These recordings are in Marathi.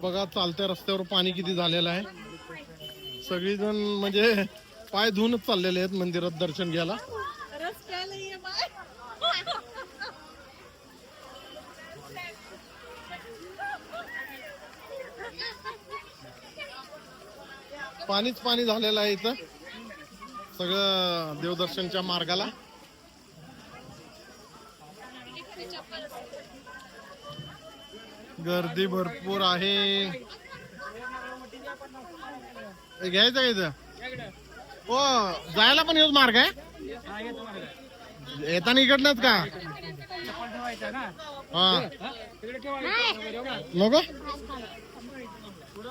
बघा चालत्या रस्त्यावर पाणी किती झालेलं आहे. सगळीजण म्हणजे पाय धुवूनच चाललेले आहेत मंदिरात दर्शन घ्यायला. पाणीच पाणी झालेलं आहे इथं. सगळं देवदर्शनच्या मार्गाला. गर्दी भरपूर आहे. हे घ्यायचं इथं? हो जायला पण हेच मार्ग आहे? येताना इकडनंच का? हा. नको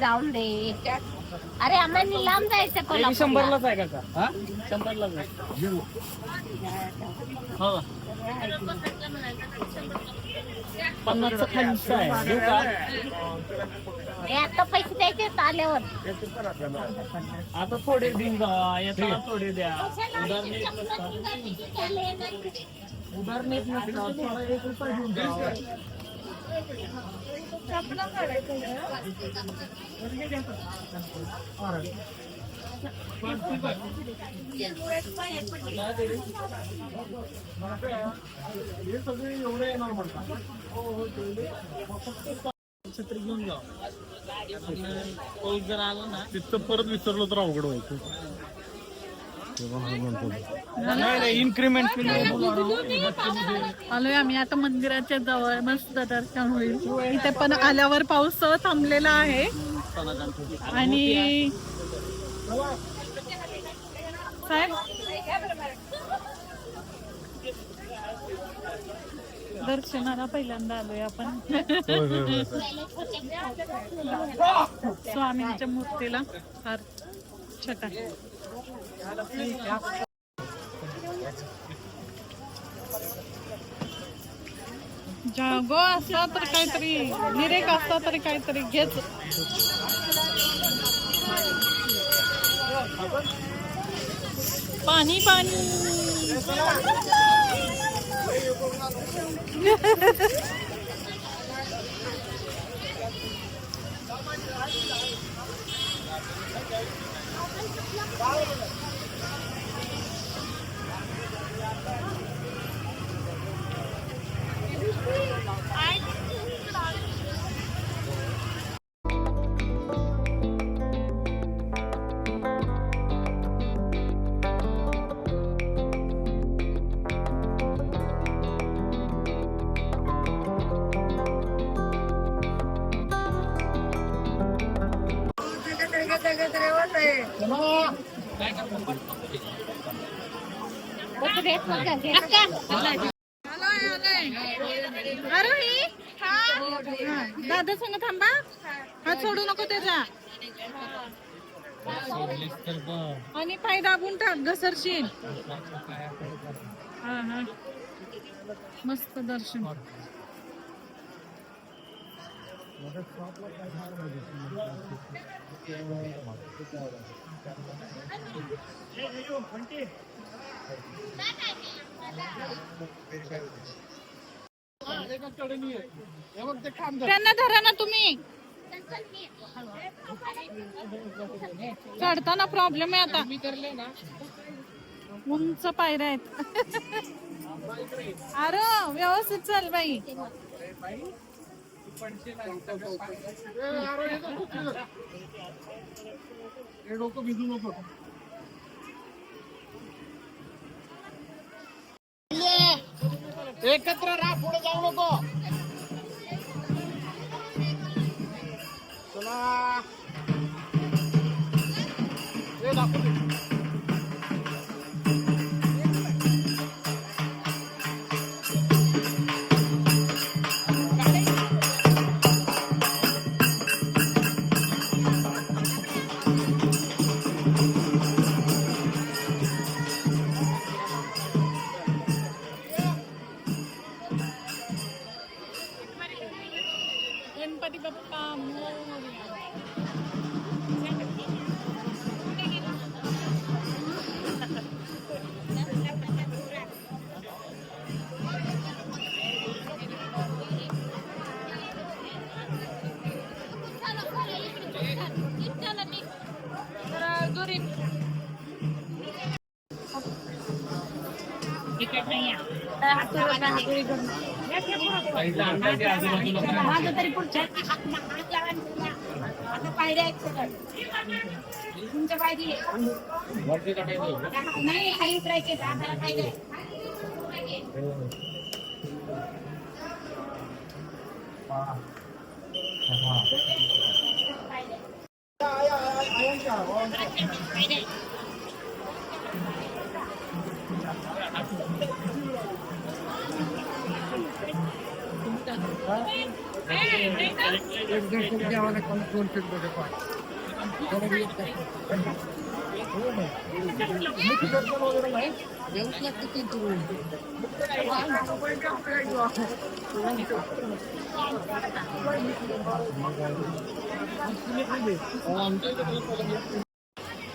जाऊन दे अरे आम्हाला लांब जायचं कोल्हापूरला. शंभरलाच आहे का हा? शंभरलाच हो. पन्नासचं खालीच आहे. देऊ का? आता पैसे द्यायचे आल्यावर. आता थोडे येताना थोडे द्या. थोडा एक रुपया जा हे सगळे एवढे येणार म्हणतात छत्री घेऊन जा पाऊस जर आला ना तिथं परत विसरलो तर अवघड व्हायचं तेव्हा हा म्हणतो. नाही नाही इन्क्रीमेंट आलोय आम्ही. आता मंदिराच्या जवळ मस्त दर्शन होईल. इथे पण आल्यावर पाऊस थांबलेला आहे. आणि साहेब? दर्शनाला पहिल्यांदा आलोय आपण. स्वामींच्या मूर्तीला फार छटा. जागो असला तर काहीतरी निरेक असला तरी काहीतरी घेत पाणी पाणी. आरोही दादा संग थांबा हा सोडू नको त्याचा आणि पाय दाबून टाक घसरशील हा हा मस्त दर्शन. त्यांना धरा ना तुम्ही. चढताना प्रॉब्लेम आहे आता. उंच पायऱ्या आहेत. अरे व्यवस्थित चल बाई. हे डोकं भिजू नको. एकत्र राहा पुढे जाऊ नको. माझं तरी पुढच्या आता पायऱ्या आहेत सगळं. तुमच्या पायरी नाही खाली उतरायचे आता पायऱ्या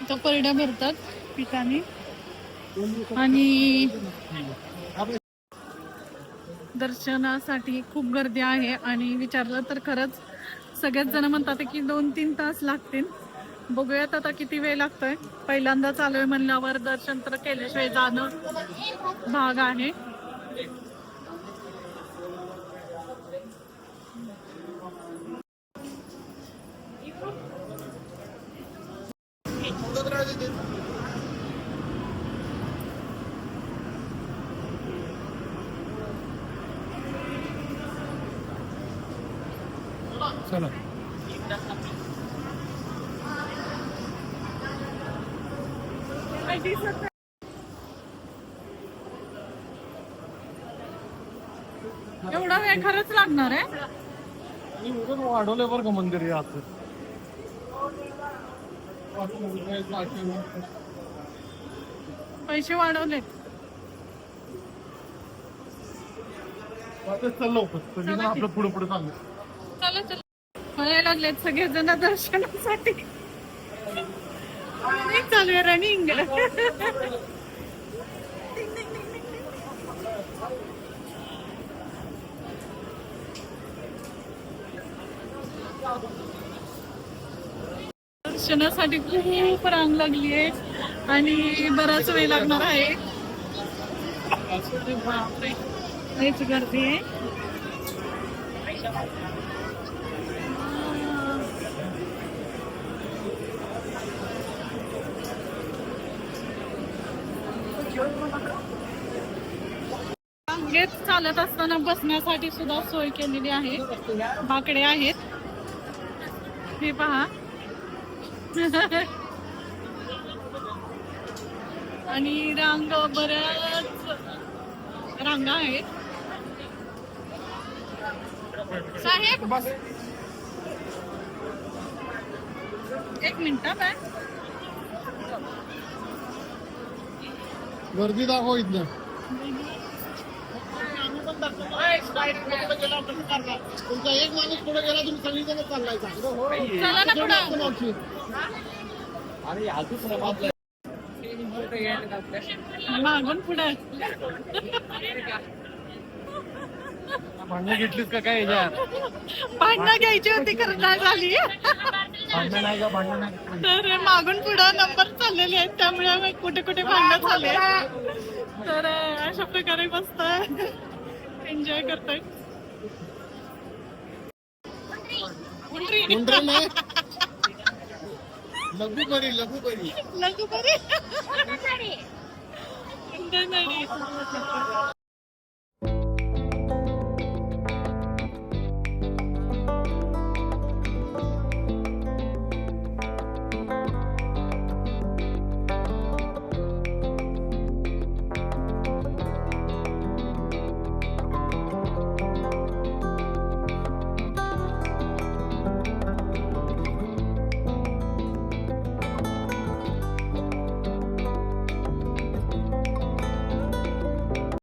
इथं परड्या भरतात पिकाने. आणि दर्शनासाठी खूप गर्दी आहे आणि विचारलं तर खरंच सगळेच जण म्हणतात की दोन तीन तास लागतील. बघूयात आता किती वेळ लागतोय. पहिल्यांदा चालू आहे म्हणल्यावर दर्शन तर केल्याशिवाय जाणं भाग आहे. चला एवढा वेळ खरंच लागणार आहे? वाढवलंय बरं का मंदिर हे पैसे होतं सगळी जण आपलं पुढे पुढे चाललं चला चला. म्हणायला लागलेत सगळेजण दर्शनासाठी. रनिंग चालू आहे रनिंग दर्शनासाठी खूप रांग लागली आहे आणि बराच वेळ लागणार आहे. बापरे. गर्दी आहे. रांगेत चालत असताना बसण्यासाठी सुद्धा सोय केलेली आहे. बाकडे आहेत. हे पहा. आणि रांग बऱ्याच रांगा आहेत. साहेब? एक मिनिट काय गर्दी दाखव इथनं. तुमचा एक माणूस पुढे गेला तुम्ही सगळीजण चाललाय आणि अजून पुढं मागून पुढे भांडणं घेतलीस का काय याच्यात भांडणं घ्यायची होती खरं नाही झाली. भांडणं नाही का भांडणं नाही तर मागून पुढे नंबर चाललेले आहेत त्यामुळे कुठे कुठे भांडणं झाले. तर अशा प्रकारे मस्त एन्जॉय करतोय उलटी. मुंडरे नाही लघु बरी लघु बरी लघु बरी. उलटी नाही.